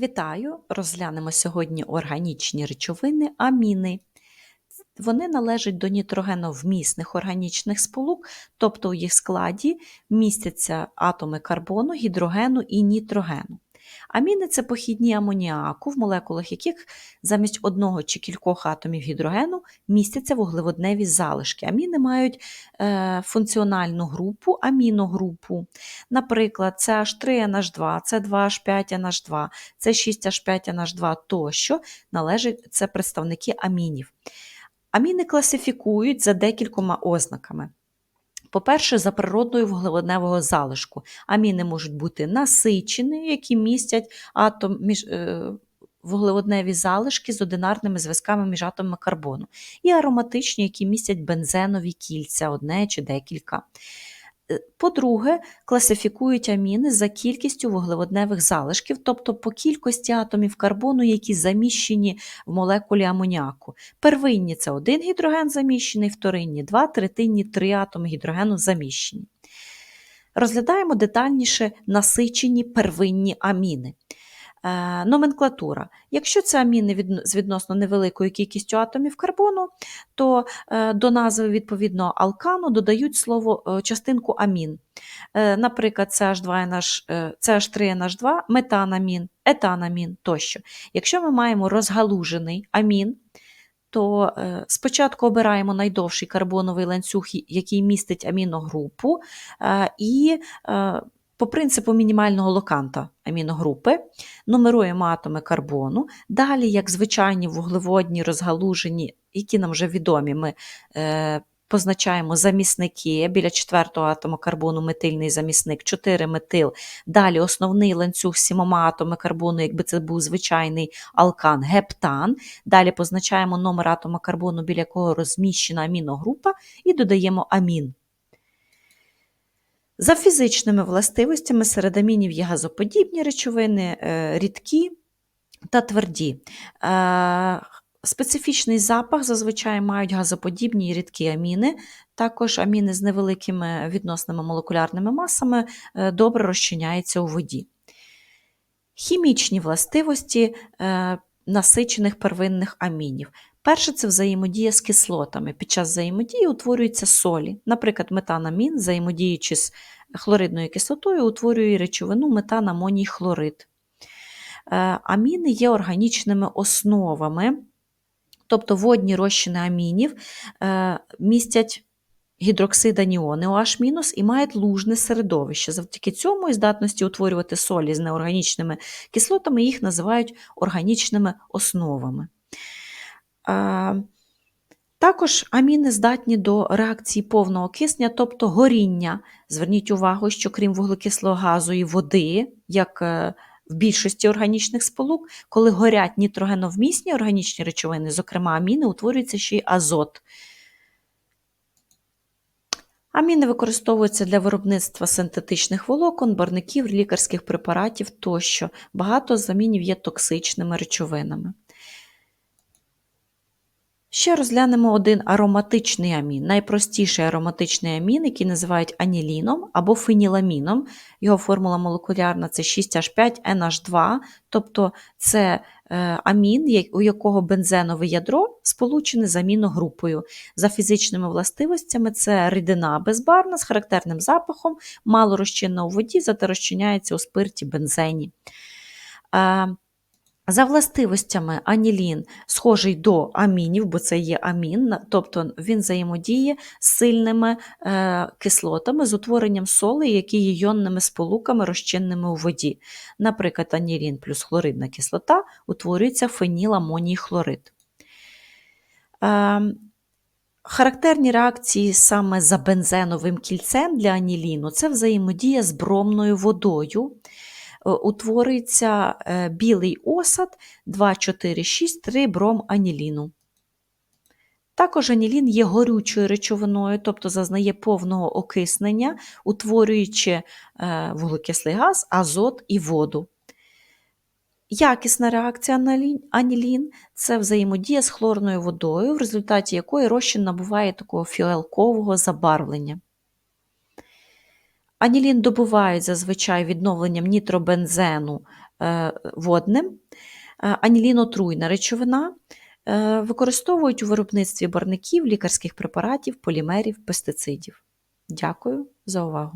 Вітаю! Розглянемо сьогодні органічні речовини аміни. Вони належать до нітрогеновмісних органічних сполук, тобто у їх складі містяться атоми карбону, гідрогену і нітрогену. Аміни це похідні амоніаку, в молекулах яких замість одного чи кількох атомів гідрогену містяться вуглеводневі залишки. Аміни мають е, функціональну групу, аміногрупу. Наприклад, CH3NH2, C2H5NH2, C6H5NH2 тощо належать це представники амінів. Аміни класифікують за декількома ознаками. По-перше, за природою вуглеводневого залишку. Аміни можуть бути насичені, які містять атом, між, е, вуглеводневі залишки з одинарними зв'язками між атомами карбону, і ароматичні, які містять бензенові кільця, одне чи декілька. Е, По-друге, класифікують аміни за кількістю вуглеводневих залишків, тобто по кількості атомів карбону, які заміщені в молекулі амоніаку. Первинні це один гідроген заміщений, вторинні два, третинні три атоми гідрогену заміщені. Розглядаємо детальніше насичені первинні аміни. Е, Номенклатура. Якщо це аміни з відносно невеликою кількістю атомів карбону, то е, до назви відповідного алкану додають слово е, частинку амін. Наприклад, CH2NH, е, CH3NH2, метанамін, етанамін тощо. Якщо ми маємо розгалужений амін, то спочатку обираємо найдовший карбоновий ланцюг, який містить аміногрупу, і по принципу мінімального локанта аміногрупи нумеруємо атоми карбону. Далі, як звичайні вуглеводні розгалужені, які нам вже відомі, ми е, позначаємо замісники. Біля четвертого атому карбону метильний замісник, 4 метил. Далі основний ланцюг сімома атоми карбону, якби це був звичайний алкан, гептан. Далі позначаємо номер атома карбону, біля якого розміщена аміногрупа, і додаємо амін. За фізичними властивостями серед амінів є газоподібні речовини, е, рідкі та тверді. Е, Специфічний запах зазвичай мають газоподібні і рідкі аміни. Також аміни з невеликими відносними молекулярними масами е, добре розчиняються у воді. Хімічні властивості насичених первинних амінів. Перше це взаємодія з кислотами. Під час взаємодії утворюються солі. Наприклад, метанамін, взаємодіючи з хлоридною кислотою, утворює речовину метанамоній хлорид. Е, Аміни є органічними основами, тобто водні розчини амінів е, містять гідроксид аніони OH- і мають лужне середовище. Завдяки цьому і здатності утворювати солі з неорганічними кислотами їх називають органічними основами. Також аміни здатні до реакції повного кисня, тобто горіння. Зверніть увагу, що крім вуглекислого газу і води, як е, в більшості органічних сполук, коли горять нітрогеновмісні органічні речовини, зокрема аміни, утворюється ще й азот. Аміни використовуються для виробництва синтетичних волокон, барників, лікарських препаратів тощо. Багато з амінів є токсичними речовинами. Ще розглянемо один ароматичний амін, найпростіший ароматичний амін, який називають аніліном або феніламіном. Його формула молекулярна це 6H5NH2, тобто це е, амін, у якого бензенове ядро сполучене з аміногрупою. За фізичними властивостями це рідина безбарвна з характерним запахом, мало розчинна у воді, зате розчиняється у спирті бензені. За властивостями анілін схожий до амінів, бо це є амін, тобто він взаємодіє з сильними е, кислотами з утворенням солей, які є йонними сполуками, розчинними у воді. Наприклад, анілін плюс хлоридна кислота утворюється феніламоній хлорид. Е, Характерні реакції саме за бензеновим кільцем для аніліну це взаємодія з бромною водою. Е, Утворюється е, білий осад 2,4,6,3 бром аніліну. Також анілін є горючою речовиною, тобто зазнає повного окиснення, утворюючи е, вуглекислий газ, азот і воду. Якісна реакція анілін – це взаємодія з хлорною водою, в результаті якої розчин набуває такого фіалкового забарвлення. Анілін добувають зазвичай відновленням нітробензену е, водним. анілін Анілінотруйна речовина е, використовують у виробництві барників, лікарських препаратів, полімерів, пестицидів. Дякую за увагу.